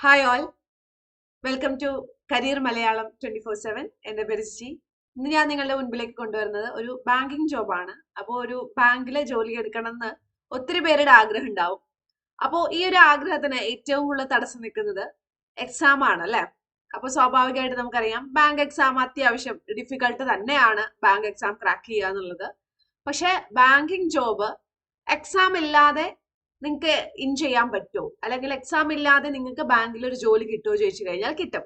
Hi all welcome to career Malayalam twenty four seven എന്റെ പേര് C ഇന്ന് ഞാൻ നിങ്ങളുടെ മുൻപിലേക്ക് കൊണ്ടുവരുന്നത് ഒരു ബാങ്കിങ് ജോബാണ് അപ്പോൾ ഒരു ബാങ്കിലെ ജോലി എടുക്കണം എന്ന് ഒത്തിരി പേരുടെ ആഗ്രഹം ഉണ്ടാവും. അപ്പോൾ ഈ ഒരു ആഗ്രഹത്തിന് ഏറ്റവും കൂടുതൽ തടസ്സം നിൽക്കുന്നത് എക്സാം ആണ് അല്ലെ? അപ്പോൾ സ്വാഭാവികമായിട്ട് നമുക്കറിയാം ബാങ്ക് എക്സാം അത്യാവശ്യം ഡിഫിക്കൾട്ട് തന്നെയാണ് ബാങ്ക് എക്സാം ക്രാക്ക് ചെയ്യുക എന്നുള്ളത്. പക്ഷെ ബാങ്കിങ് ജോബ് എക്സാം ഇല്ലാതെ നിങ്ങൾക്ക് ഇൻ ചെയ്യാൻ പറ്റുമോ അല്ലെങ്കിൽ എക്സാം ഇല്ലാതെ നിങ്ങൾക്ക് ബാങ്കിൽ ഒരു ജോലി കിട്ടുമോ ചോദിച്ചു കഴിഞ്ഞാൽ കിട്ടും.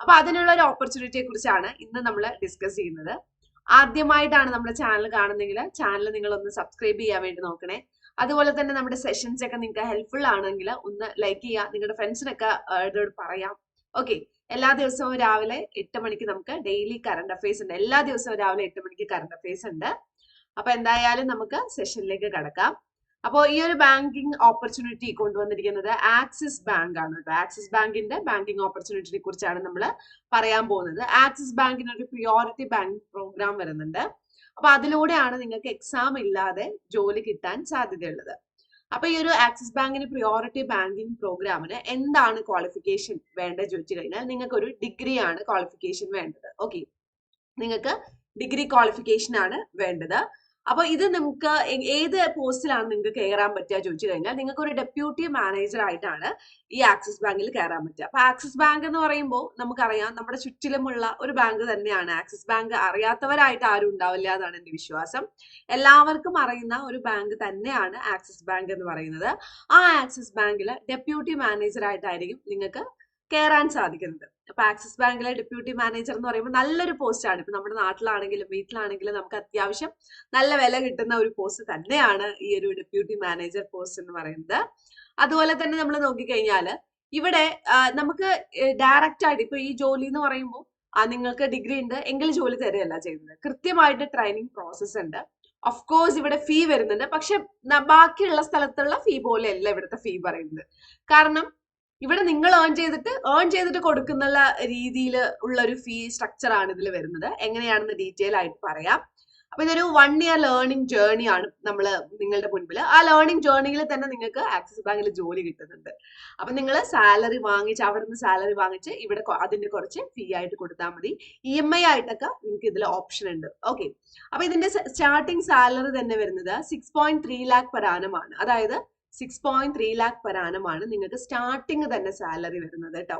അപ്പൊ അതിനുള്ള ഒരു ഓപ്പർച്യൂണിറ്റിയെ കുറിച്ചാണ് ഇന്ന് നമ്മൾ ഡിസ്കസ് ചെയ്യുന്നത്. ആദ്യമായിട്ടാണ് നമ്മുടെ ചാനൽ കാണുന്നെങ്കിൽ ചാനൽ നിങ്ങൾ ഒന്ന് സബ്സ്ക്രൈബ് ചെയ്യാൻ വേണ്ടി നോക്കണേ. അതുപോലെ തന്നെ നമ്മുടെ സെഷൻസ് ഒക്കെ നിങ്ങൾക്ക് ഹെൽപ്ഫുൾ ആണെങ്കിൽ ഒന്ന് ലൈക്ക് ചെയ്യുക. നിങ്ങളുടെ ഫ്രണ്ട്സിനൊക്കെ ഇതോട് പറയാം. ഓക്കെ എല്ലാ ദിവസവും രാവിലെ എട്ട് മണിക്ക് നമുക്ക് ഡെയിലി കറണ്ട് അഫയേഴ്സ് ഉണ്ട്. എല്ലാ ദിവസവും രാവിലെ എട്ട് മണിക്ക് കറണ്ട് അഫയേഴ്സ് ഉണ്ട്. അപ്പൊ എന്തായാലും നമുക്ക് സെഷനിലേക്ക് കടക്കാം. അപ്പോൾ ഈ ഒരു ബാങ്കിങ് ഓപ്പർച്യൂണിറ്റി കൊണ്ടുവന്നിരിക്കുന്നത് ആക്സിസ് ബാങ്ക് ആണ് കേട്ടോ. ആക്സിസ് ബാങ്കിന്റെ ബാങ്കിങ് ഓപ്പർച്യൂണിറ്റിയെ കുറിച്ചാണ് നമ്മൾ പറയാൻ പോകുന്നത്. ആക്സിസ് ബാങ്കിന് ഒരു പ്രിയോറിറ്റി ബാങ്ക് പ്രോഗ്രാം വരുന്നുണ്ട്. അപ്പൊ അതിലൂടെയാണ് നിങ്ങൾക്ക് എക്സാം ഇല്ലാതെ ജോലി കിട്ടാൻ സാധ്യതയുള്ളത്. അപ്പൊ ഈ ഒരു ആക്സിസ് ബാങ്കിന് പ്രിയോറിറ്റി ബാങ്കിങ് പ്രോഗ്രാമിന് എന്താണ് ക്വാളിഫിക്കേഷൻ വേണ്ടത് ചോദിച്ചു കഴിഞ്ഞാൽ നിങ്ങൾക്ക് ഒരു ഡിഗ്രി ആണ് ക്വാളിഫിക്കേഷൻ വേണ്ടത്. ഓക്കെ നിങ്ങൾക്ക് ഡിഗ്രി ക്വാളിഫിക്കേഷൻ ആണ് വേണ്ടത്. അപ്പൊ ഇത് നിങ്ങൾക്ക് ഏത് പോസ്റ്റിലാണ് നിങ്ങൾക്ക് കയറാൻ പറ്റുക ചോദിച്ചു കഴിഞ്ഞാൽ നിങ്ങൾക്ക് ഒരു ഡെപ്യൂട്ടി മാനേജർ ആയിട്ടാണ് ഈ ആക്സിസ് ബാങ്കിൽ കയറാൻ പറ്റുക. അപ്പൊ ആക്സിസ് ബാങ്ക് എന്ന് പറയുമ്പോൾ നമുക്കറിയാം നമ്മുടെ ചുറ്റിലുമുള്ള ഒരു ബാങ്ക് തന്നെയാണ്. ആക്സിസ് ബാങ്ക് അറിയാത്തവരായിട്ട് ആരും ഉണ്ടാവില്ല എന്നാണ് എന്റെ വിശ്വാസം. എല്ലാവർക്കും അറിയുന്ന ഒരു ബാങ്ക് തന്നെയാണ് ആക്സിസ് ബാങ്ക് എന്ന് പറയുന്നത്. ആ ആക്സിസ് ബാങ്കിൽ ഡെപ്യൂട്ടി മാനേജർ ആയിട്ടായിരിക്കും നിങ്ങൾക്ക് കയറാൻ സാധിക്കുന്നത് അപ്പൊ ആക്സിസ് ബാങ്കിലെ ഡെപ്യൂട്ടി മാനേജർ എന്ന് പറയുമ്പോൾ നല്ലൊരു പോസ്റ്റ് ആണ്. ഇപ്പൊ നമ്മുടെ നാട്ടിലാണെങ്കിലും വീട്ടിലാണെങ്കിലും നമുക്ക് അത്യാവശ്യം നല്ല വില കിട്ടുന്ന ഒരു പോസ്റ്റ് തന്നെയാണ് ഈ ഒരു ഡെപ്യൂട്ടി മാനേജർ പോസ്റ്റ് എന്ന് പറയുന്നത്. അതുപോലെ തന്നെ നമ്മൾ നോക്കിക്കഴിഞ്ഞാൽ ഇവിടെ നമുക്ക് ഡയറക്റ്റ് ആയിട്ട് ഇപ്പൊ ഈ ജോലി എന്ന് പറയുമ്പോൾ നിങ്ങൾക്ക് ഡിഗ്രി ഉണ്ട് എങ്കിൽ ജോലി തരുകയല്ല ചെയ്യുന്നത്. കൃത്യമായിട്ട് ട്രെയിനിങ് പ്രോസസ്സ് ഉണ്ട്. ഓഫ് കോഴ്സ് ഇവിടെ ഫീ വരുന്നുണ്ട്. പക്ഷെ ബാക്കിയുള്ള സ്ഥലത്തുള്ള ഫീ പോലെയല്ല ഇവിടുത്തെ ഫീ പറയുന്നത്. കാരണം ഇവിടെ നിങ്ങൾ ഏൺ ചെയ്തിട്ട് ഏൺ ചെയ്തിട്ട് കൊടുക്കുന്ന രീതിയിൽ ഉള്ള ഒരു ഫീ സ്ട്രക്ചർ ആണ് ഇതിൽ വരുന്നത്. എങ്ങനെയാണെന്ന് ഡീറ്റെയിൽ ആയിട്ട് പറയാം. അപ്പൊ ഇതൊരു വൺ ഇയർ ലേണിംഗ് ജേർണി ആണ് നമ്മൾ നിങ്ങളുടെ മുൻപിൽ ആ ലേണിംഗ് ജേർണിയിൽ തന്നെ നിങ്ങൾക്ക് ആക്സിസ് ബാങ്കിൽ ജോലി കിട്ടുന്നുണ്ട്. അപ്പൊ നിങ്ങൾ സാലറി വാങ്ങിച്ച് അവിടെ നിന്ന് സാലറി വാങ്ങിച്ച് ഇവിടെ അതിന്റെ കുറച്ച് ഫീ ആയിട്ട് കൊടുത്താൽ മതി. ഇ എം ഐ ആയിട്ടൊക്കെ നിങ്ങൾക്ക് ഇതിൽ ഓപ്ഷൻ ഉണ്ട്. ഓക്കെ അപ്പൊ ഇതിന്റെ സ്റ്റാർട്ടിംഗ് സാലറി തന്നെ വരുന്നത് സിക്സ് പോയിന്റ് ത്രീ ലാക്ക് ആണ്. അതായത് six point three lakh annum ആണ് നിങ്ങൾക്ക് സ്റ്റാർട്ടിങ് തന്നെ സാലറി വരുന്നത് കേട്ടോ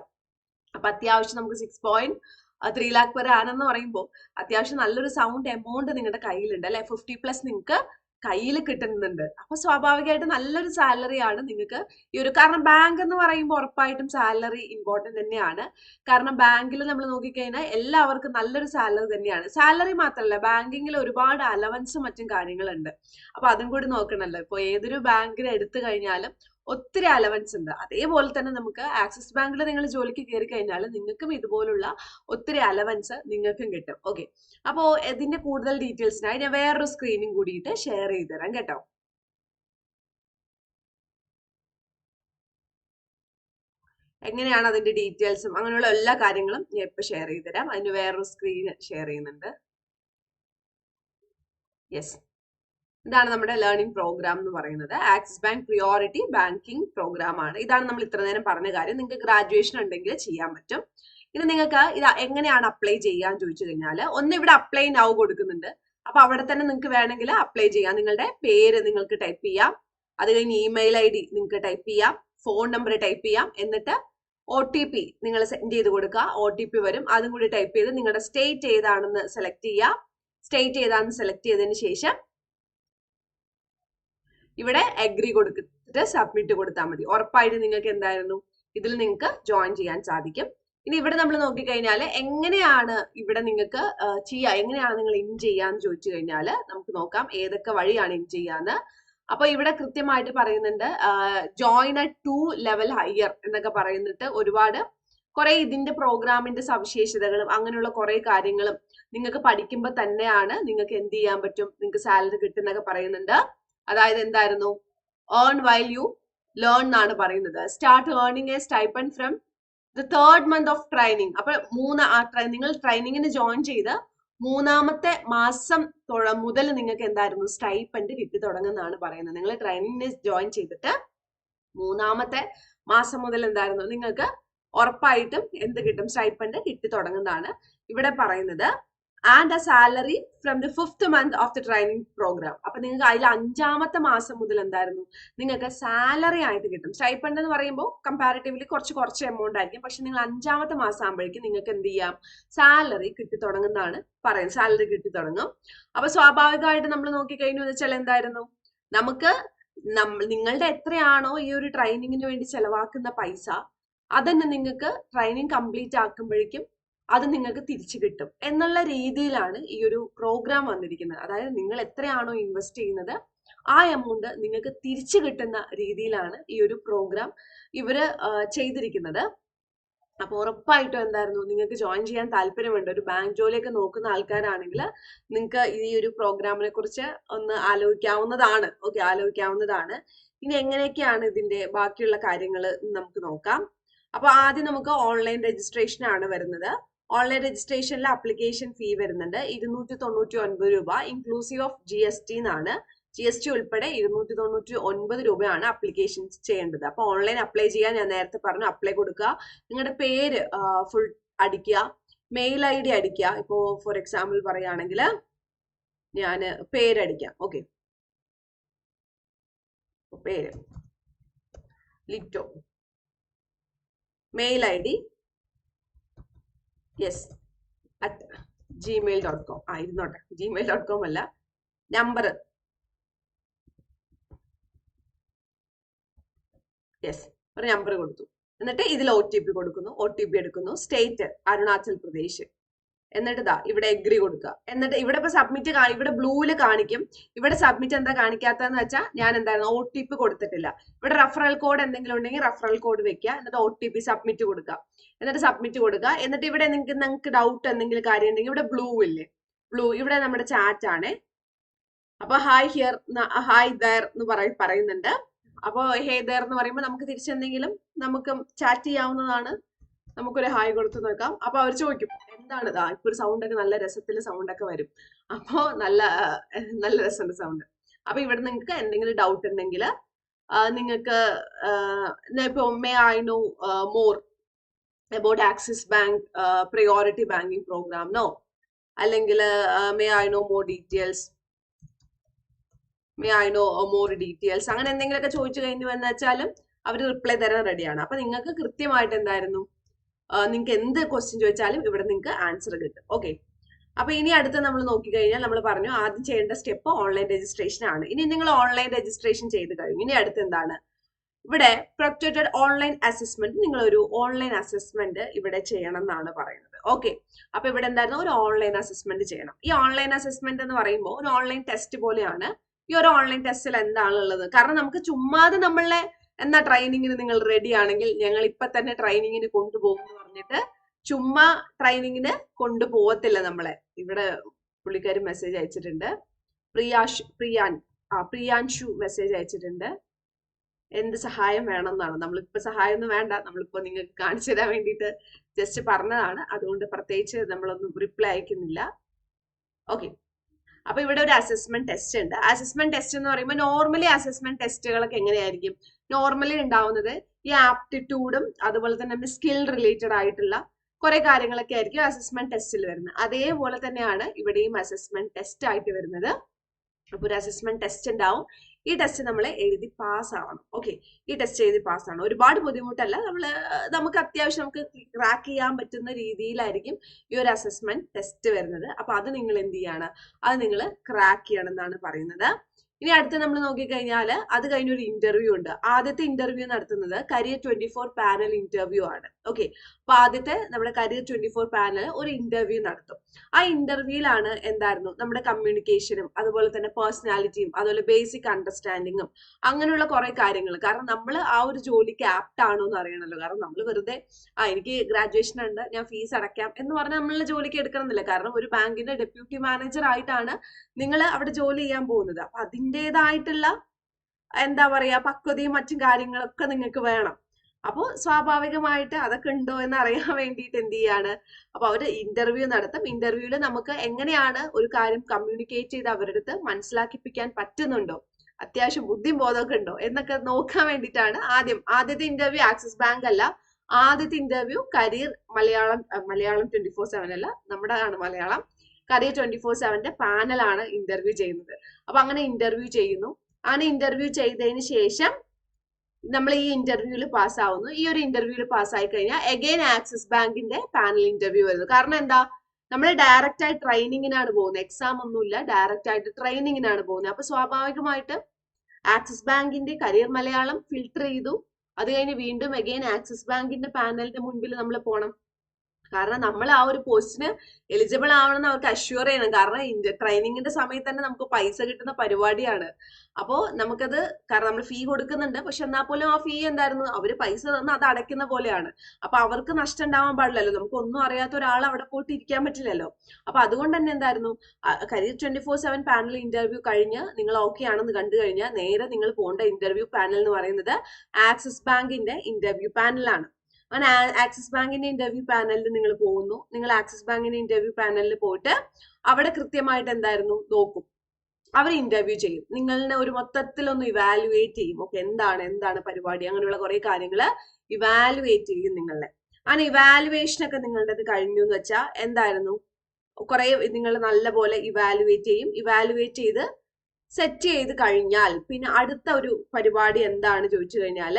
അപ്പൊ അത്യാവശ്യം നമുക്ക് six point three lakh per annum എന്ന് പറയുമ്പോൾ അത്യാവശ്യം നല്ലൊരു സൗണ്ട് എമൗണ്ട് നിങ്ങളുടെ കയ്യിലുണ്ട് അല്ലെ? ഫിഫ്റ്റി പ്ലസ് നിങ്ങൾക്ക് കയ്യിൽ കിട്ടുന്നുണ്ട്. അപ്പൊ സ്വാഭാവികമായിട്ട് നല്ലൊരു സാലറി ആണ് നിങ്ങൾക്ക് ഈ ഒരു കാരണം ബാങ്ക് എന്ന് പറയുമ്പോൾ ഉറപ്പായിട്ടും സാലറി ഇമ്പോർട്ടന്റ് തന്നെയാണ്. കാരണം ബാങ്കിൽ നമ്മൾ നോക്കിക്കഴിഞ്ഞാൽ എല്ലാവർക്കും നല്ലൊരു സാലറി തന്നെയാണ്. സാലറി മാത്രമല്ല ബാങ്കിങ്ങിൽ ഒരുപാട് അലവൻസും മറ്റും കാര്യങ്ങളുണ്ട്. അപ്പൊ അതും കൂടി നോക്കണമല്ലോ ഇപ്പൊ ഏതൊരു ബാങ്കിൽ എടുത്തു കഴിഞ്ഞാലും ഒത്തിരി അലവൻസ് ഉണ്ട്. അതേപോലെ തന്നെ നമുക്ക് ആക്സിസ് ബാങ്കിൽ നിങ്ങൾ ജോലിക്ക് കയറി കഴിഞ്ഞാൽ നിങ്ങൾക്കും ഇതുപോലുള്ള ഒത്തിരി അലവൻസ് നിങ്ങൾക്കും കിട്ടും. ഓക്കെ അപ്പോൾ ഇതിന്റെ കൂടുതൽ ഡീറ്റെയിൽസിനായി ഞാൻ വേറൊരു സ്ക്രീനും കൂടിയിട്ട് ഷെയർ ചെയ്ത് തരാം കേട്ടോ. എങ്ങനെയാണ് അതിന്റെ ഡീറ്റെയിൽസും അങ്ങനെയുള്ള എല്ലാ കാര്യങ്ങളും ഞാൻ ഇപ്പൊ ഷെയർ ചെയ്ത് തരാം. അതിന് വേറൊരു സ്ക്രീൻ ഷെയർ ചെയ്യുന്നുണ്ട്. യെസ് ഇതാണ് നമ്മുടെ ലേണിംഗ് പ്രോഗ്രാം എന്ന് പറയുന്നത്. Axis bank priority banking program ആണ്. ഇതാണ് നമ്മൾ ഇത്ര നേരം പറഞ്ഞ കാര്യം. നിങ്ങൾക്ക് ഗ്രാജുവേഷൻ ഉണ്ടെങ്കിൽ ചെയ്യാൻ പറ്റും. ഇനി നിങ്ങൾക്ക് ഇത് എങ്ങനെയാണ് അപ്ലൈ ചെയ്യാൻ ചോദിച്ചു കഴിഞ്ഞാൽ ഒന്ന് ഇവിടെ അപ്ലൈ നൗ കൊടുക്കുന്നുണ്ട്. അപ്പൊ അവിടെ തന്നെ നിങ്ങൾക്ക് വേണമെങ്കിൽ അപ്ലൈ ചെയ്യാം. നിങ്ങളുടെ പേര് നിങ്ങൾക്ക് ടൈപ്പ് ചെയ്യാം. അത് കഴിഞ്ഞ് ഇമെയിൽ ഐ ഡി നിങ്ങൾക്ക് ടൈപ്പ് ചെയ്യാം. ഫോൺ നമ്പർ ടൈപ്പ് ചെയ്യാം. എന്നിട്ട് ഒ ടി പി നിങ്ങൾ സെൻഡ് ചെയ്ത് കൊടുക്കുക. ഒ ടി പി വരും. അതും കൂടി ടൈപ്പ് ചെയ്ത് നിങ്ങളുടെ സ്റ്റേറ്റ് ഏതാണെന്ന് സെലക്ട് ചെയ്യുക. സ്റ്റേറ്റ് ഏതാണെന്ന് സെലക്ട് ചെയ്തതിന് ശേഷം ഇവിടെ അഗ്രി കൊടുത്തിട്ട് സബ്മിറ്റ് കൊടുത്താൽ മതി. ഉറപ്പായിട്ട് നിങ്ങൾക്ക് എന്തായിരുന്നു? ഇതിൽ നിങ്ങൾക്ക് ജോയിൻ ചെയ്യാൻ സാധിക്കും. ഇനി ഇവിടെ നമ്മൾ നോക്കിക്കഴിഞ്ഞാൽ എങ്ങനെയാണ് ഇവിടെ നിങ്ങൾക്ക് ചെയ്യുക എങ്ങനെയാണ് നിങ്ങൾ ഇൻ ചെയ്യാന്ന് ചോദിച്ചു കഴിഞ്ഞാൽ നമുക്ക് നോക്കാം. ഏതൊക്കെ വഴിയാണ് ഇൻ ചെയ്യാന്ന്. അപ്പൊ ഇവിടെ കൃത്യമായിട്ട് പറയുന്നുണ്ട് join a to level higher എന്നൊക്കെ പറയുന്നിട്ട് ഒരുപാട് കുറെ ഇതിന്റെ പ്രോഗ്രാമിന്റെ സവിശേഷതകളും അങ്ങനെയുള്ള കുറെ കാര്യങ്ങളും നിങ്ങൾക്ക് പഠിക്കുമ്പോൾ തന്നെയാണ് നിങ്ങൾക്ക് എന്ത് ചെയ്യാൻ പറ്റും നിങ്ങൾക്ക് സാലറി കിട്ടുന്നൊക്കെ പറയുന്നുണ്ട്. അതായത് എന്തായിരുന്നു? ഏൺ വൈൽ യു ലേൺ എന്നാണ് പറയുന്നത്. Start earning a stipend from the third month of training അപ്പൊ മൂന്ന് നിങ്ങൾ ട്രെയിനിങ്ങിന് ജോയിൻ ചെയ്ത് മൂന്നാമത്തെ മാസം മുതൽ നിങ്ങൾക്ക് എന്തായിരുന്നു? സ്റ്റൈപ്പൻഡ് കിട്ടി തുടങ്ങുന്നതാണ് പറയുന്നത്. നിങ്ങൾ ട്രെയിനിങ്ങിന് ജോയിൻ ചെയ്തിട്ട് മൂന്നാമത്തെ മാസം മുതൽ എന്തായിരുന്നു? നിങ്ങൾക്ക് ഉറപ്പായിട്ടും എന്ത് കിട്ടും? സ്റ്റൈപ്പൻഡ് കിട്ടി തുടങ്ങുന്നതാണ് ഇവിടെ പറയുന്നത്. And a salary from the fifth month of the training program അപ്പൊ നിങ്ങൾക്ക് അതിൽ അഞ്ചാമത്തെ മാസം മുതൽ എന്തായിരുന്നു? നിങ്ങൾക്ക് സാലറി ആയിട്ട് കിട്ടും. സ്റ്റൈപ്പൻഡ് എന്ന് പറയുമ്പോൾ കമ്പാരിറ്റീവ്ലി കുറച്ച് കുറച്ച് എമൗണ്ട് ആയിരിക്കും. പക്ഷെ നിങ്ങൾ അഞ്ചാമത്തെ മാസം ആകുമ്പോഴേക്കും നിങ്ങൾക്ക് എന്ത് ചെയ്യാം? സാലറി കിട്ടി തുടങ്ങുന്നതാണ് പറയുന്നത്. സാലറി കിട്ടി തുടങ്ങും. അപ്പൊ സ്വാഭാവികമായിട്ട് നമ്മൾ നോക്കിക്കഴിഞ്ഞു വെച്ചാൽ എന്തായിരുന്നു? നമുക്ക് നിങ്ങളുടെ എത്രയാണോ ഈ ഒരു ട്രെയിനിങ്ങിന് വേണ്ടി ചെലവാക്കുന്ന പൈസ അതന്നെ നിങ്ങൾക്ക് ട്രെയിനിങ് കംപ്ലീറ്റ് ആക്കുമ്പോഴേക്കും അത് നിങ്ങൾക്ക് തിരിച്ചു കിട്ടും. എന്നുള്ള രീതിയിലാണ് ഈ ഒരു പ്രോഗ്രാം വന്നിരിക്കുന്നത്. അതായത് നിങ്ങൾ എത്രയാണോ ഇൻവെസ്റ്റ് ചെയ്യുന്നത് ആ എമൗണ്ട് നിങ്ങൾക്ക് തിരിച്ചു കിട്ടുന്ന രീതിയിലാണ് ഈ ഒരു പ്രോഗ്രാം ഇവർ ചെയ്തിരിക്കുന്നത്. അപ്പൊ ഉറപ്പായിട്ടും എന്തായിരുന്നു നിങ്ങൾക്ക് ജോയിൻ ചെയ്യാൻ താല്പര്യമുണ്ട് ഒരു ബാങ്ക് ജോലിയൊക്കെ നോക്കുന്ന ആൾക്കാരാണെങ്കിൽ നിങ്ങൾക്ക് ഈ ഒരു പ്രോഗ്രാമിനെ കുറിച്ച് ഒന്ന് ആലോചിക്കാവുന്നതാണ്. ഓക്കെ ആലോചിക്കാവുന്നതാണ്. ഇനി എങ്ങനെയൊക്കെയാണ് ഇതിന്റെ ബാക്കിയുള്ള കാര്യങ്ങൾ നമുക്ക് നോക്കാം. അപ്പൊ ആദ്യം നമുക്ക് ഓൺലൈൻ രജിസ്ട്രേഷൻ ആണ് വരുന്നത്. ഓൺലൈൻ രജിസ്ട്രേഷനിലെ അപ്ലിക്കേഷൻ ഫീ വരുന്നുണ്ട്. ഇരുന്നൂറ്റി തൊണ്ണൂറ്റി ഒൻപത് രൂപ. Inclusive of G S T എന്നാണ് ജി എസ് ടി ഉൾപ്പെടെ ഇരുന്നൂറ്റി തൊണ്ണൂറ്റി ഒൻപത് രൂപയാണ് അപ്ലിക്കേഷൻ ചെയ്യേണ്ടത്. അപ്പോൾ ഓൺലൈൻ അപ്ലൈ ചെയ്യാൻ ഞാൻ നേരത്തെ പറഞ്ഞു. അപ്ലൈ കൊടുക്കുക. നിങ്ങളുടെ പേര് ഫുൾ അടിക്കുക. മെയിൽ ഐ ഡി അടിക്കുക. ഇപ്പോ ഫോർ എക്സാമ്പിൾ പറയുകയാണെങ്കിൽ ഞാൻ പേരടിക്കാം ഓക്കെ പേര്. Lito mail I D yes at Gmail dot com ആ ഇരുന്നോട്ടെ. ജിമെയിൽ ഡോട്ട് കോം അല്ല. നമ്പർ യെസ് ഒരു നമ്പർ കൊടുത്തു. എന്നിട്ട് ഇതിൽ ഒ ടി പി കൊടുക്കുന്നു. ഒ ടി പി എടുക്കുന്നു. സ്റ്റേറ്റ് അരുണാചൽ പ്രദേശ് എന്നിട്ട് ഇതാ ഇവിടെ എഗ്രി കൊടുക്കുക. എന്നിട്ട് ഇവിടെ ഇപ്പൊ സബ്മിറ്റ് ഇവിടെ ബ്ലൂവിൽ കാണിക്കും. ഇവിടെ സബ്മിറ്റ് എന്താ കാണിക്കാത്തതെന്ന് വെച്ചാൽ ഞാൻ എന്തായിരുന്നു ഒ ടി പി കൊടുത്തിട്ടില്ല. ഇവിടെ റഫറൽ കോഡ് എന്തെങ്കിലും ഉണ്ടെങ്കിൽ റഫറൽ കോഡ് വെക്കുക. എന്നിട്ട് ഒ ടി പി സബ്മിറ്റ് കൊടുക്കുക. എന്നിട്ട് സബ്മിറ്റ് കൊടുക്കുക. എന്നിട്ട് ഇവിടെ നിങ്ങൾക്ക് നിങ്ങൾക്ക് ഡൗട്ട് എന്തെങ്കിലും കാര്യം ഉണ്ടെങ്കിൽ ഇവിടെ ബ്ലൂ ഇല്ലേ? ബ്ലൂ ഇവിടെ നമ്മുടെ ചാറ്റ് ആണ്. അപ്പൊ ഹായ് ഹിയർ ഹായ് ദർ എന്ന് പറയ പറയുന്നുണ്ട്. അപ്പോ ഹേ ദർ എന്ന് പറയുമ്പോൾ നമുക്ക് തിരിച്ചെന്തെങ്കിലും നമുക്ക് ചാറ്റ് ചെയ്യാവുന്നതാണ്. നമുക്കൊരു ഹായ് കൊടുത്തു നോക്കാം. അപ്പൊ അവർ ചോദിക്കും. എന്താണ്? ഇതാ ഇപ്പൊ ഒരു സൗണ്ട് ഒക്കെ നല്ല രസത്തിൽ സൗണ്ട് ഒക്കെ വരും. അപ്പോ നല്ല നല്ല രസമുണ്ട് സൗണ്ട് അപ്പൊ ഇവിടെ നിങ്ങൾക്ക് എന്തെങ്കിലും ഡൗട്ട് ഉണ്ടെങ്കിൽ നിങ്ങൾക്ക് ഇപ്പൊ may I know more about Axis bank priority banking പ്രോഗ്രാമിനോ അല്ലെങ്കിൽ may I know more details may I know more details അങ്ങനെ എന്തെങ്കിലുമൊക്കെ ചോദിച്ചു കഴിഞ്ഞു എന്ന് വെച്ചാലും അവർ റിപ്ലൈ തരാൻ റെഡിയാണ് അപ്പൊ നിങ്ങൾക്ക് കൃത്യമായിട്ട് എന്തായിരുന്നു? നിങ്ങൾക്ക് എന്ത് ക്വസ്റ്റ്യൻ ചോദിച്ചാലും ഇവിടെ നിങ്ങൾക്ക് ആൻസർ കിട്ടും. ഓക്കെ അപ്പൊ ഇനി അടുത്ത് നമ്മൾ നോക്കിക്കഴിഞ്ഞാൽ നമ്മൾ പറഞ്ഞു ആദ്യം ചെയ്യേണ്ട സ്റ്റെപ്പ് ഓൺലൈൻ രജിസ്ട്രേഷൻ ആണ്. ഇനി നിങ്ങൾ ഓൺലൈൻ രജിസ്ട്രേഷൻ ചെയ്ത് കഴിഞ്ഞു. ഇനി അടുത്ത് എന്താണ്? ഇവിടെ പ്രൊപ്റ്റേറ്റഡ് ഓൺലൈൻ അസസ്മെന്റ് നിങ്ങൾ ഒരു ഓൺലൈൻ അസസ്മെന്റ് ഇവിടെ ചെയ്യണം എന്നാണ് പറയുന്നത്. ഓക്കെ അപ്പൊ ഇവിടെ എന്തായിരുന്നു? ഒരു ഓൺലൈൻ അസസ്മെന്റ് ചെയ്യണം. ഈ ഓൺലൈൻ അസസ്മെന്റ് എന്ന് പറയുമ്പോൾ ഒരു ഓൺലൈൻ ടെസ്റ്റ് പോലെയാണ് ഈ ഒരു ഓൺലൈൻ ടെസ്റ്റിൽ എന്താണുള്ളത്? കാരണം നമുക്ക് ചുമ്മാതെ നമ്മളെ എന്നാ ട്രെയിനിങ്ങിന് നിങ്ങൾ റെഡി ആണെങ്കിൽ ഞങ്ങൾ ഇപ്പൊ തന്നെ ട്രെയിനിങ്ങിന് കൊണ്ടുപോകും എന്ന് പറഞ്ഞിട്ട് ചുമ്മാ ട്രെയിനിങ്ങിന് കൊണ്ടുപോകത്തില്ല നമ്മളെ. ഇവിടെ പുള്ളിക്കാർ മെസ്സേജ് അയച്ചിട്ടുണ്ട്. പ്രിയാഷ് പ്രിയാൻ ആ പ്രിയാൻഷു മെസ്സേജ് അയച്ചിട്ടുണ്ട്. എന്ത് സഹായം വേണം എന്നാണ് നമ്മളിപ്പോ സഹായം ഒന്നും വേണ്ട. നമ്മളിപ്പോ നിങ്ങൾക്ക് കാണിച്ചു തരാൻ വേണ്ടിയിട്ട് ജസ്റ്റ് പറഞ്ഞതാണ്. അതുകൊണ്ട് പ്രത്യേകിച്ച് നമ്മളൊന്നും റിപ്ലൈ അയക്കുന്നില്ല. ഓക്കെ അപ്പൊ ഇവിടെ ഒരു അസസ്മെന്റ് ടെസ്റ്റ് ഉണ്ട്. അസസ്മെന്റ് ടെസ്റ്റ് എന്ന് പറയുമ്പോൾ നോർമലി അസസ്മെന്റ് ടെസ്റ്റുകളൊക്കെ എങ്ങനെയായിരിക്കും? നോർമലി ഉണ്ടാവുന്നത് ഈ ആപ്റ്റിറ്റ്യൂഡും അതുപോലെ തന്നെ സ്കിൽ റിലേറ്റഡ് ആയിട്ടുള്ള കുറെ കാര്യങ്ങളൊക്കെ ആയിരിക്കും അസസ്മെന്റ് ടെസ്റ്റിൽ വരുന്നത്. അതേപോലെ തന്നെയാണ് ഇവിടെയും അസസ്മെന്റ് ടെസ്റ്റ് ആയിട്ട് വരുന്നത്. അപ്പൊ ഒരു അസസ്മെന്റ് ടെസ്റ്റ് ഉണ്ടാവും ഈ ടെസ്റ്റ് നമ്മൾ എഴുതി പാസ് ആവണം. ഓക്കെ ഈ ടെസ്റ്റ് എഴുതി പാസ് ആവണം. ഒരുപാട് ബുദ്ധിമുട്ടല്ല. നമ്മൾ നമുക്ക് അത്യാവശ്യം നമുക്ക് ക്രാക്ക് ചെയ്യാൻ പറ്റുന്ന രീതിയിലായിരിക്കും ഈ ഒരു അസസ്മെന്റ് ടെസ്റ്റ് വരുന്നത്. അപ്പൊ അത് നിങ്ങൾ എന്ത് ചെയ്യാണ്? അത് നിങ്ങൾ ക്രാക്ക് ചെയ്യണം എന്നാണ് പറയുന്നത്. ഇനി അടുത്ത് നമ്മൾ നോക്കിക്കഴിഞ്ഞാൽ അത് കഴിഞ്ഞ ഒരു ഇന്റർവ്യൂ ഉണ്ട്. ആദ്യത്തെ ഇന്റർവ്യൂ നടത്തുന്നത് career twenty four panel interview ആണ്. ഓക്കെ അപ്പൊ ആദ്യത്തെ നമ്മുടെ കരിയർ ട്വന്റി ഫോർ പാനൽ ഒരു ഇന്റർവ്യൂ നടത്തും. ആ ഇന്റർവ്യൂലാണ് എന്തായിരുന്നു? നമ്മുടെ കമ്മ്യൂണിക്കേഷനും അതുപോലെ തന്നെ പേഴ്സണാലിറ്റിയും അതുപോലെ ബേസിക് അണ്ടർസ്റ്റാൻഡിങ്ങും അങ്ങനെയുള്ള കുറെ കാര്യങ്ങൾ കാരണം നമ്മൾ ആ ഒരു ജോലിക്ക് ആപ്റ്റ് ആണോ എന്ന് അറിയണമല്ലോ കാരണം നമ്മൾ വെറുതെ ആ എനിക്ക് ഗ്രാജുവേഷൻ ഉണ്ട് ഞാൻ ഫീസ് അടയ്ക്കാം എന്ന് പറഞ്ഞാൽ നമ്മളുടെ ജോലിക്ക് എടുക്കണമെന്നില്ല. കാരണം ഒരു ബാങ്കിന്റെ ഡെപ്യൂട്ടി മാനേജർ ആയിട്ടാണ് നിങ്ങൾ അവിടെ ജോലി ചെയ്യാൻ പോകുന്നത്. അപ്പൊ അതിന്റെതായിട്ടുള്ള എന്താ പറയാ പക്വതയും മറ്റും കാര്യങ്ങളൊക്കെ നിങ്ങൾക്ക് വേണം. അപ്പോൾ സ്വാഭാവികമായിട്ട് അതൊക്കെ ഉണ്ടോ എന്ന് അറിയാൻ വേണ്ടിയിട്ട് എന്ത് ചെയ്യാണ്? അപ്പൊ അവർ ഇന്റർവ്യൂ നടത്തും. ഇന്റർവ്യൂവിൽ നമുക്ക് എങ്ങനെയാണ് ഒരു കാര്യം കമ്മ്യൂണിക്കേറ്റ് ചെയ്ത് അവരുടെ അടുത്ത് മനസ്സിലാക്കിപ്പിക്കാൻ പറ്റുന്നുണ്ടോ? അത്യാവശ്യം ബുദ്ധിയും ബോധമൊക്കെ ഉണ്ടോ? എന്നൊക്കെ നോക്കാൻ വേണ്ടിയിട്ടാണ് ആദ്യം. ആദ്യത്തെ ഇന്റർവ്യൂ ആക്സിസ് ബാങ്ക് അല്ല. ആദ്യത്തെ interview career Malayalam Malayalam twenty four seven അല്ല. നമ്മുടെ ആണ് മലയാളം. കരിയർ ട്വന്റി ഫോർ സെവന്റെ പാനലാണ് ഇന്റർവ്യൂ ചെയ്യുന്നത്. അപ്പൊ അങ്ങനെ ഇന്റർവ്യൂ ചെയ്യുന്നു. അങ്ങനെ ഇന്റർവ്യൂ ചെയ്തതിന് ശേഷം നമ്മൾ ഈ ഇന്റർവ്യൂവിൽ പാസ്സാവുന്നു ഈ ഒരു ഇന്റർവ്യൂവിൽ പാസ്സായി കഴിഞ്ഞാൽ എഗെയിൻ ആക്സിസ് ബാങ്കിന്റെ പാനൽ ഇന്റർവ്യൂ വരുന്നു. കാരണം എന്താ? നമ്മൾ ഡയറക്റ്റ് ആയി ട്രെയിനിങ്ങിനാണ് പോകുന്നത് എക്സാം ഒന്നുമില്ല. ഡയറക്റ്റ് ആയിട്ട് ട്രെയിനിങ്ങിനാണ് പോകുന്നത് അപ്പൊ സ്വാഭാവികമായിട്ട് ആക്സിസ് ബാങ്കിന്റെ കരിയർ മലയാളം ഫിൽട്ടർ ചെയ്തു. അത് കഴിഞ്ഞ് വീണ്ടും അഗെയിൻ ആക്സിസ് ബാങ്കിന്റെ പാനലിന്റെ മുൻപിൽ നമ്മൾ പോകണം കാരണം നമ്മൾ ആ ഒരു പോസ്റ്റിന് എലിജിബിൾ ആവണമെന്ന് അവർക്ക് അഷ്യൂർ ചെയ്യണം. കാരണം ട്രെയിനിങ്ങിന്റെ സമയത്ത് തന്നെ നമുക്ക് പൈസ കിട്ടുന്ന പരിപാടിയാണ്. അപ്പോ നമുക്കത് കാരണം നമ്മൾ ഫീ കൊടുക്കുന്നുണ്ട്. പക്ഷെ എന്നാൽ പോലും ആ ഫീ എന്തായിരുന്നു? അവർ പൈസ തന്ന് അത് അടയ്ക്കുന്ന പോലെയാണ്. അപ്പൊ അവർക്ക് നഷ്ടം ഉണ്ടാവാൻ പാടില്ലല്ലോ. നമുക്ക് ഒന്നും അറിയാത്ത ഒരാൾ അവിടെ പോയിട്ട് ഇരിക്കാൻ പറ്റില്ലല്ലോ. അപ്പൊ അതുകൊണ്ട് തന്നെ എന്തായിരുന്നു? Career twenty four seven panel interview കഴിഞ്ഞ് നിങ്ങൾ ഓക്കെ ആണെന്ന് കണ്ടു കഴിഞ്ഞാൽ നേരെ നിങ്ങൾ പോകേണ്ട ഇന്റർവ്യൂ പാനൽ എന്ന് പറയുന്നത് ആക്സിസ് ബാങ്കിന്റെ ഇന്റർവ്യൂ പാനലാണ് ആക്സിസ് ബാങ്കിന്റെ ഇന്റർവ്യൂ പാനലിൽ നിങ്ങൾ പോകുന്നു. നിങ്ങൾ ആക്സിസ് ബാങ്കിന്റെ ഇന്റർവ്യൂ പാനലിൽ പോയിട്ട് അവിടെ കൃത്യമായിട്ട് എന്തായിരുന്നു? നോക്കും. അവർ ഇന്റർവ്യൂ ചെയ്യും. നിങ്ങളെ ഒരു മൊത്തത്തിൽ ഒന്ന് ഇവാലുവേറ്റ് ചെയ്യും. ഓക്കെ എന്താണ്? എന്താണ് പരിപാടി? അങ്ങനെയുള്ള കുറെ കാര്യങ്ങൾ ഇവാലുവേറ്റ് ചെയ്യും നിങ്ങളെ. അങ്ങനെ ഇവാലുവേഷൻ ഒക്കെ നിങ്ങളുടേത് കഴിഞ്ഞു എന്ന് വെച്ചാൽ എന്തായിരുന്നു? കുറെ നിങ്ങൾ നല്ലപോലെ ഇവാലുവേറ്റ് ചെയ്യും. ഇവാലുവേറ്റ് ചെയ്ത് സെറ്റ് ചെയ്ത് കഴിഞ്ഞാൽ പിന്നെ അടുത്ത ഒരു പരിപാടി എന്താണ് ചോദിച്ചു കഴിഞ്ഞാൽ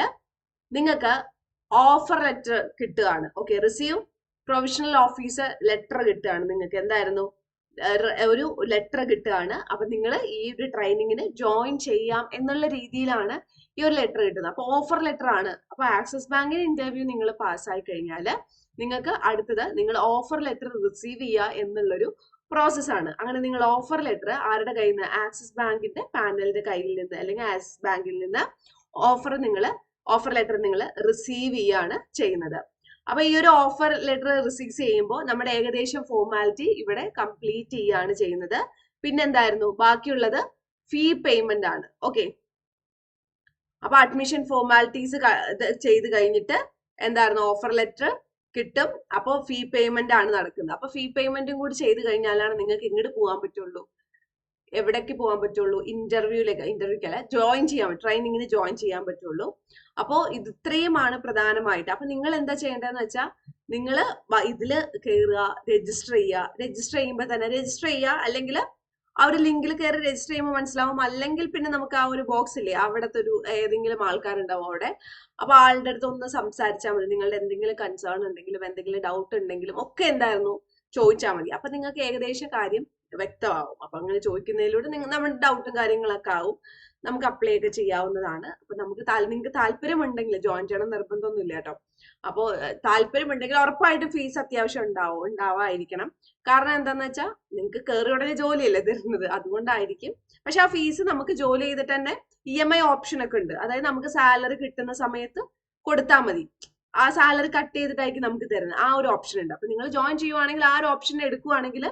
നിങ്ങൾക്ക് ഓഫർ ലെറ്റർ കിട്ടുകയാണ്. Okay receive provisional officer letter കിട്ടുകയാണ്. നിങ്ങൾക്ക് എന്തായിരുന്നു? ഒരു ലെറ്റർ കിട്ടുകയാണ്. അപ്പൊ നിങ്ങൾ ഈ ഒരു ട്രെയിനിങ്ങിന് ജോയിൻ ചെയ്യാം എന്നുള്ള രീതിയിലാണ് ഈ ഒരു ലെറ്റർ കിട്ടുന്നത്. അപ്പൊ ഓഫർ ലെറ്റർ ആണ്. അപ്പൊ ആക്സിസ് ബാങ്കിന് ഇന്റർവ്യൂ നിങ്ങൾ പാസ്സായി കഴിഞ്ഞാൽ നിങ്ങൾക്ക് അടുത്തത് നിങ്ങൾ ഓഫർ ലെറ്റർ റിസീവ് ചെയ്യുക എന്നുള്ളൊരു പ്രോസസ് ആണ്. അങ്ങനെ നിങ്ങൾ ഓഫർ ലെറ്റർ ആരുടെ കയ്യിൽ നിന്ന് ആക്സിസ് ബാങ്കിന്റെ പാനലിന്റെ കയ്യിൽ നിന്ന് അല്ലെങ്കിൽ ആക്സിസ് ബാങ്കിൽ നിന്ന് ഓഫർ നിങ്ങൾ ഓഫർ ലെറ്റർ നിങ്ങൾ റിസീവ് ചെയ്യാണ് ചെയ്യുന്നത്. അപ്പൊ ഈ ഒരു ഓഫർ ലെറ്റർ റിസീവ് ചെയ്യുമ്പോൾ നമ്മുടെ ഏകദേശം ഫോർമാലിറ്റി ഇവിടെ കംപ്ലീറ്റ് ചെയ്യാണ് ചെയ്യുന്നത്. പിന്നെന്തായിരുന്നു? ബാക്കിയുള്ളത് ഫീ പേയ്മെന്റ് ആണ്. ഓക്കെ അപ്പൊ അഡ്മിഷൻ ഫോർമാലിറ്റീസ് ചെയ്ത് കഴിഞ്ഞിട്ട് എന്തായിരുന്നു? ഓഫർ ലെറ്റർ കിട്ടും. അപ്പോൾ ഫീ പേയ്മെന്റ് ആണ് നടക്കുന്നത്. അപ്പൊ ഫീ പേയ്മെന്റും കൂടി ചെയ്ത് കഴിഞ്ഞാലാണ് നിങ്ങൾക്ക് ഇങ്ങോട്ട് പോകാൻ പറ്റുള്ളൂ. എവിടേക്ക് പോകാൻ പറ്റുള്ളൂ? ഇന്റർവ്യൂലേക്ക് ഇന്റർവ്യൂക്ക് അല്ല ജോയിൻ ചെയ്യാൻ ട്രെയിനിങ്ങിന് ജോയിൻ ചെയ്യാൻ പറ്റുള്ളൂ. അപ്പോൾ ഇത് ഇത്രയുമാണ് പ്രധാനമായിട്ട്. അപ്പൊ നിങ്ങൾ എന്താ ചെയ്യേണ്ടതെന്ന് വെച്ചാൽ നിങ്ങൾ ഇതിൽ കയറുക രജിസ്റ്റർ ചെയ്യുക. രജിസ്റ്റർ ചെയ്യുമ്പോൾ തന്നെ രജിസ്റ്റർ ചെയ്യുക. അല്ലെങ്കിൽ ആ ഒരു ലിങ്കിൽ കയറി രജിസ്റ്റർ ചെയ്യുമ്പോൾ മനസ്സിലാവും. അല്ലെങ്കിൽ പിന്നെ നമുക്ക് ആ ഒരു ബോക്സ് ഇല്ലേ അവിടുത്തെ ഒരു ഏതെങ്കിലും ആൾക്കാരുണ്ടാവും അവിടെ. അപ്പൊ ആളുടെ അടുത്ത് ഒന്ന് സംസാരിച്ചാൽ മതി. നിങ്ങളുടെ എന്തെങ്കിലും കൺസേൺ ഉണ്ടെങ്കിലും എന്തെങ്കിലും ഡൗട്ട് ഉണ്ടെങ്കിലും ഒക്കെ എന്തായിരുന്നു? ചോദിച്ചാൽ മതി. അപ്പൊ നിങ്ങൾക്ക് ഏകദേശം കാര്യം വ്യക്തമാവും. അപ്പൊ അങ്ങനെ ചോദിക്കുന്നതിലൂടെ നിങ്ങൾ നമ്മുടെ ഡൗട്ടും കാര്യങ്ങളൊക്കെ ആവും. നമുക്ക് അപ്ലൈ ഒക്കെ ചെയ്യാവുന്നതാണ്. അപ്പൊ നമുക്ക് നിങ്ങൾക്ക് താല്പര്യമുണ്ടെങ്കിൽ ജോയിൻ ചെയ്യണം നിർബന്ധമൊന്നുമില്ല കേട്ടോ. അപ്പോൾ താല്പര്യമുണ്ടെങ്കിൽ ഉറപ്പായിട്ടും ഫീസ് അത്യാവശ്യം ഉണ്ടാവും ഉണ്ടാവാതിരിക്കണം. കാരണം എന്താന്ന് വെച്ചാൽ നിങ്ങൾക്ക് കയറി ഉടനെ ജോലിയല്ലേ തരുന്നത് അതുകൊണ്ടായിരിക്കും. പക്ഷെ ആ ഫീസ് നമുക്ക് ജോലി ചെയ്തിട്ട് തന്നെ ഇ എം ഐ ഓപ്ഷൻ ഒക്കെ ഉണ്ട്. അതായത് നമുക്ക് സാലറി കിട്ടുന്ന സമയത്ത് കൊടുത്താൽ മതി. ആ സാലറി കട്ട് ചെയ്തിട്ടായിരിക്കും നമുക്ക് തരുന്നത്. ആ ഒരു ഓപ്ഷൻ ഉണ്ട്. അപ്പൊ നിങ്ങൾ ജോയിൻ ചെയ്യുവാണെങ്കിൽ ആ ഒരു ഓപ്ഷൻ എടുക്കുവാണെങ്കിൽ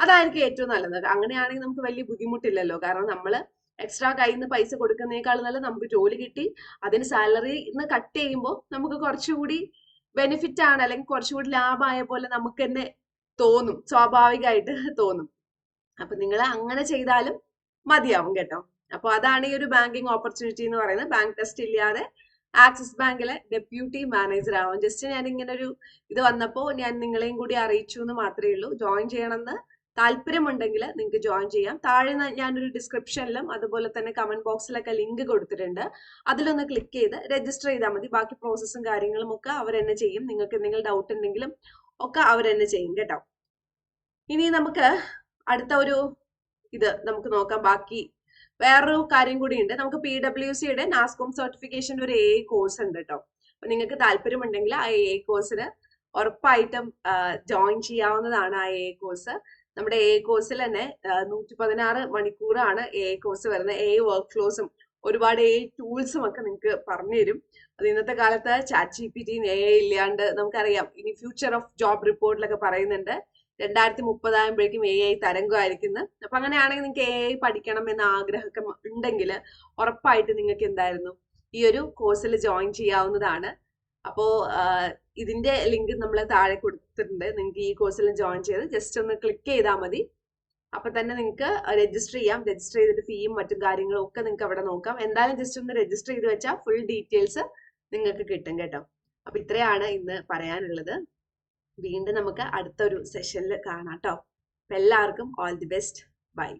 അതായിരിക്കും ഏറ്റവും നല്ലത്. അങ്ങനെയാണെങ്കിൽ നമുക്ക് വലിയ ബുദ്ധിമുട്ടില്ലല്ലോ. കാരണം നമ്മൾ എക്സ്ട്രാ കയ്യിൽ നിന്ന് പൈസ കൊടുക്കുന്നേക്കാൾ നല്ല നമുക്ക് ജോലി കിട്ടി അതിന് സാലറി നിന്ന് കട്ട് ചെയ്യുമ്പോൾ നമുക്ക് കുറച്ചുകൂടി ബെനിഫിറ്റ് ആണ് അല്ലെങ്കിൽ കുറച്ചുകൂടി ലാഭമായ പോലെ നമുക്ക് തന്നെ തോന്നും. സ്വാഭാവികമായിട്ട് തോന്നും. അപ്പൊ നിങ്ങൾ അങ്ങനെ ചെയ്താലും മതിയാവും കേട്ടോ. അപ്പൊ അതാണ് ഈ ഒരു ബാങ്കിങ് ഓപ്പർച്യൂണിറ്റി എന്ന് പറയുന്നത്. ബാങ്ക് ടെസ്റ്റ് ഇല്ലാതെ ആക്സിസ് ബാങ്കിലെ ഡെപ്യൂട്ടി മാനേജർ ആവാം. ജസ്റ്റ് ഞാൻ ഇങ്ങനെ ഒരു ഇത് വന്നപ്പോൾ ഞാൻ നിങ്ങളെയും കൂടി അറിയിച്ചു എന്ന് മാത്രമേ ഉള്ളൂ. ജോയിൻ ചെയ്യണമെന്ന് താല്പര്യമുണ്ടെങ്കിൽ നിങ്ങൾക്ക് ജോയിൻ ചെയ്യാം. താഴെ ഞാനൊരു ഡിസ്ക്രിപ്ഷനിലും അതുപോലെ തന്നെ കമന്റ് ബോക്സിലൊക്കെ ലിങ്ക് കൊടുത്തിട്ടുണ്ട്. അതിലൊന്ന് ക്ലിക്ക് ചെയ്ത് രജിസ്റ്റർ ചെയ്താൽ മതി. ബാക്കി പ്രോസസ്സും കാര്യങ്ങളും ഒക്കെ അവർ തന്നെ ചെയ്യും. നിങ്ങൾക്ക് എന്തെങ്കിലും ഡൗട്ട് ഉണ്ടെങ്കിലും ഒക്കെ അവർ തന്നെ ചെയ്യും കേട്ടോ. ഇനി നമുക്ക് അടുത്ത ഒരു ഇത് നമുക്ക് നോക്കാം. ബാക്കി വേറൊരു കാര്യം കൂടി ഉണ്ട്. നമുക്ക് പി ഡബ്ല്യു സിയുടെ നാസ്കോം സർട്ടിഫിക്കേഷന്റെ ഒരു എ കോഴ്സ് ഉണ്ട് കേട്ടോ. അപ്പൊ നിങ്ങൾക്ക് താല്പര്യമുണ്ടെങ്കിൽ ആ എ കോഴ്സിന് ഉറപ്പായിട്ടും ജോയിൻ ചെയ്യാവുന്നതാണ് ആ എ കോഴ്സ് നമ്മുടെ എ കോഴ്സിൽ തന്നെ നൂറ്റി പതിനാറ് മണിക്കൂറാണ് എ കോഴ്സ് വരുന്നത്. എ വർക്ക് ഫ്ലോസും ഒരുപാട് എ ടൂൾസും ഒക്കെ നിങ്ങൾക്ക് പറഞ്ഞു തരും അത് ഇന്നത്തെ കാലത്ത് ചാറ്റ് ജി പി ടിയും എ ഇല്ലാണ്ട് നമുക്കറിയാം. ഇനി ഫ്യൂച്ചർ ഓഫ് ജോബ് റിപ്പോർട്ടിലൊക്കെ പറയുന്നുണ്ട്. രണ്ടായിരത്തി മുപ്പതാകുമ്പോഴേക്കും എ ഐ തരംഗമായിരിക്കുന്നു. അപ്പൊ അങ്ങനെയാണെങ്കിൽ നിങ്ങൾക്ക് എ ഐ പഠിക്കണം എന്ന ആഗ്രഹമൊക്കെ ഉണ്ടെങ്കിൽ ഉറപ്പായിട്ട് നിങ്ങൾക്ക് എന്തായിരുന്നു? ഈ ഒരു കോഴ്സിൽ ജോയിൻ ചെയ്യാവുന്നതാണ്. അപ്പോ ഇതിന്റെ ലിങ്ക് നമ്മൾ താഴെ കൊടുത്തിട്ടുണ്ട്. നിങ്ങൾക്ക് ഈ കോഴ്സിൽ ജോയിൻ ചെയ്ത് ജസ്റ്റ് ഒന്ന് ക്ലിക്ക് ചെയ്താൽ മതി. അപ്പൊ തന്നെ നിങ്ങൾക്ക് രജിസ്റ്റർ ചെയ്യാം. രജിസ്റ്റർ ചെയ്തിട്ട് ഫീയും മറ്റും കാര്യങ്ങളും ഒക്കെ നിങ്ങൾക്ക് അവിടെ നോക്കാം. എന്തായാലും ജസ്റ്റ് ഒന്ന് രജിസ്റ്റർ ചെയ്ത് വെച്ചാൽ ഫുൾ ഡീറ്റെയിൽസ് നിങ്ങൾക്ക് കിട്ടും കേട്ടോ. അപ്പൊ ഇത്രയാണ് ഇന്ന് പറയാനുള്ളത്. വീണ്ടും നമുക്ക് അടുത്തൊരു സെഷനിൽ കാണാം കേട്ടോ. എല്ലാവർക്കും ഓൾ ദി ബെസ്റ്റ്. ബൈ.